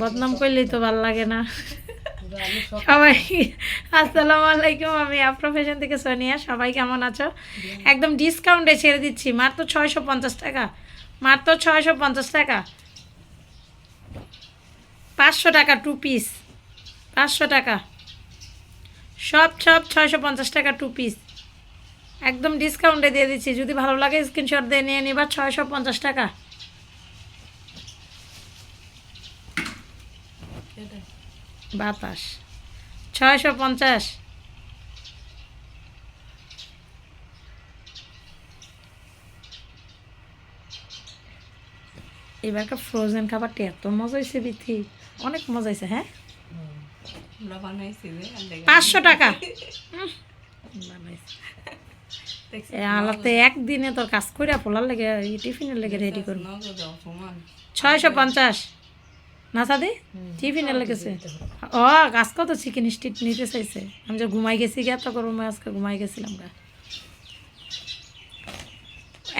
বদনাম করলেই তো ভালো লাগে না। সবাই আসসালামু আলাইকুম আমি আফ্রো ফ্যাশন থেকে সোনিয়া। সবাই কেমন আছো? একদম ডিসকাউন্টে ছেড়ে দিচ্ছি। মাত্র ছয়শো পঞ্চাশ টাকা। মাত্র ছয়শো পঞ্চাশ টাকা। পাঁচশো টাকা টু পিস পাঁচশো টাকা। সব সব ছয়শো পঞ্চাশ টাকা টু পিস একদম ডিসকাউন্টে দিয়ে দিচ্ছি। যদি ভালো লাগে স্ক্রিনশট দিয়ে নিয়ে নিবা। ছয়শো পঞ্চাশ টাকা। বাতাস। ছয়শো পঞ্চাশ। এবারকার ফ্রোজেন খাবারটা এত মজা হয়েছে বিথি। অনেক মজা হয়েছে হ্যাঁ? পাঁচশো টাকা। আলাতে একদিনে তোর কাজ করে পোলার লেগে টিফিনের লেগে রেডি করব। ছয়শো পঞ্চাশ। না সাদি টিফিনে লেগেছে ও আজকে তো চিকেন স্টিক নিতে চাইছে। আমি যে ঘুমাই গেছি গিয়া তো করব আজকে ঘুমাই গেছিলাম গা।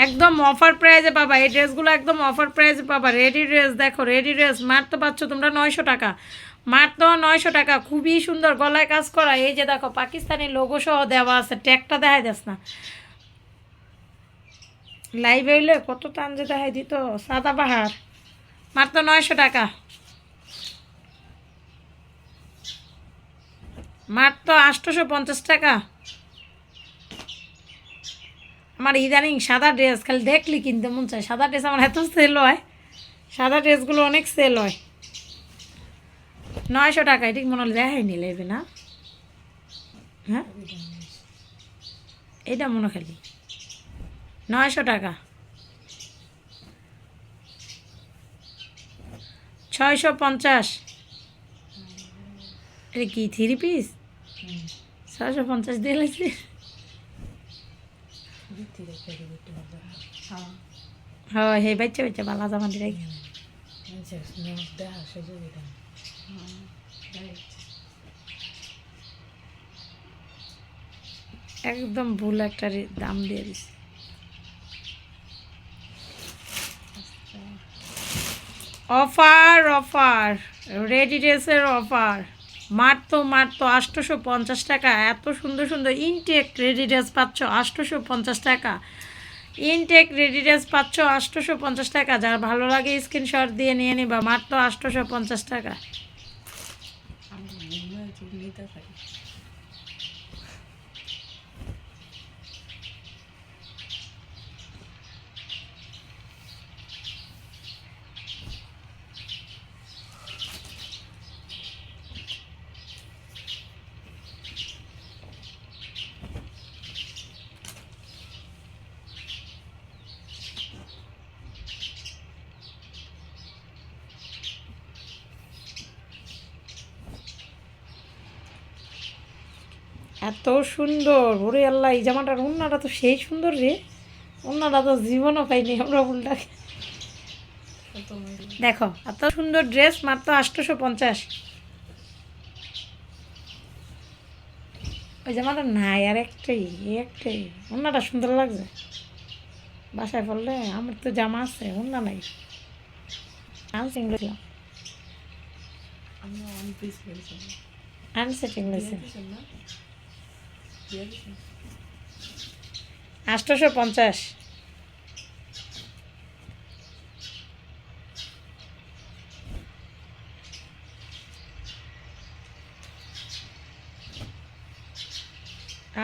একদম অফার প্রাইজে পাবা। এই ড্রেসগুলো একদম অফার প্রাইজে পাবা। রেডি ড্রেস দেখো রেডি ড্রেস মারতে পাচ্ছ তোমরা নয়শো টাকা। মাত্র নয়শো টাকা। খুবই সুন্দর গলায় কাজ করা। এই যে দেখো পাকিস্তানি লোগো সহ দেওয়া আছে। ট্যাগটা দেখাই দেস না। লাইভ হইলে কত টান যে দেখাই দিত। সাদা পাহাড়। মাত্র নয়শো টাকা। মাত্র আটশোশো পঞ্চাশ টাকা। আমার ইদানিং সাদা ড্রেস খালি দেখলি কিনতে মন চায়। সাদা ড্রেস আমার এত সেল হয়। সাদা ড্রেসগুলো অনেক সেল হয়। নয়শো টাকা ঠিক মনে হলে দেখাই নি লেবে না? হ্যাঁ? এটা মনে খালি। নয়শো টাকা। ছয়শো পঞ্চাশ। এটা কি থ্রি পিস ছশো পঞ্চাশ দিয়ে লাগছে হ্যাঁ। হয় হে বাচ্চা বাচ্চা বালা জামা দিয়ে রাখি। একদম ভুল একটা দাম দিয়ে দিছে। অফার অফার রেডি ড্রেসের অফার। মাত্র মাত্র আটশোশো পঞ্চাশ টাকা। এত সুন্দর সুন্দর ইনটেক রেডি ড্রেস পাচ্ছ আটশোশো পঞ্চাশ টাকা। ইনটেক রেডি ড্রেস পাচ্ছ আটশোশো পঞ্চাশ টাকা। যার ভালো লাগে স্ক্রিনশট দিয়ে নিয়ে নিবা, মাত্র আটশোশো পঞ্চাশ টাকা। এত সুন্দর। ওরে আল্লাহ এই জামাটার উন্নাটা তো সেই সুন্দর রে। উন্নাটা তো জীবনও পাইনি আমরা উল্টাকে। দেখো এত সুন্দর ড্রেস মাত্র আটশোশো পঞ্চাশ ওই জামাটা নাই আর একটাই এই একটাই। উন্নাটা সুন্দর লাগছে। বাসায় পড়লে আমার তো জামা আছে উন্না নাই। আনসিং আনসেটিং লেছি দিয়েছেন পঞ্চাশ।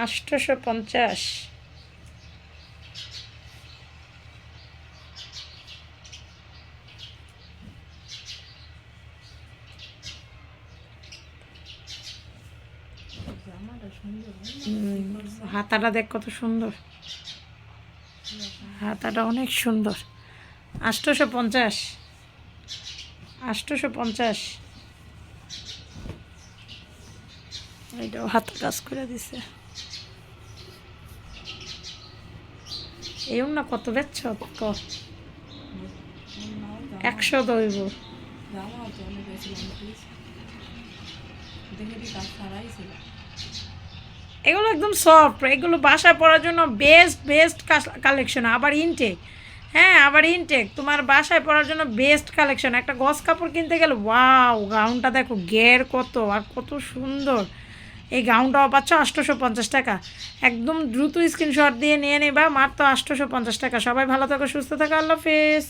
আষ্টশো পঞ্চাশ। হাতাটা দেখ কত সুন্দর। হাতাটা অনেক সুন্দর। আটশোশো পঞ্চাশ। আটশোশো পঞ্চাশ। এইটাও হাত কাজ করে দিছে। এই না কত বেচছ ক? একশো দইব। পিস দেখে এগুলো একদম সফট এগুলো বাসায় পরার জন্য বেস্ট বেস্ট কালেকশন আবার ইনটেক হ্যাঁ আবার ইনটেক তোমার বাসায় পরার জন্য বেস্ট কালেকশন একটা গস কাপড় কিনতে গেলে ওয়াও গাউনটা দেখো গের কত আর কত সুন্দর। এই গাউনটাও পাচ্ছ আটশোশো পঞ্চাশ টাকা। একদম দ্রুত স্ক্রিনশট দিয়ে নিয়ে নেবা, মাত্র আটশোশো পঞ্চাশ টাকা। সবাই ভালো থাকো, সুস্থ থাকো, আল্লাহ হাফেজ।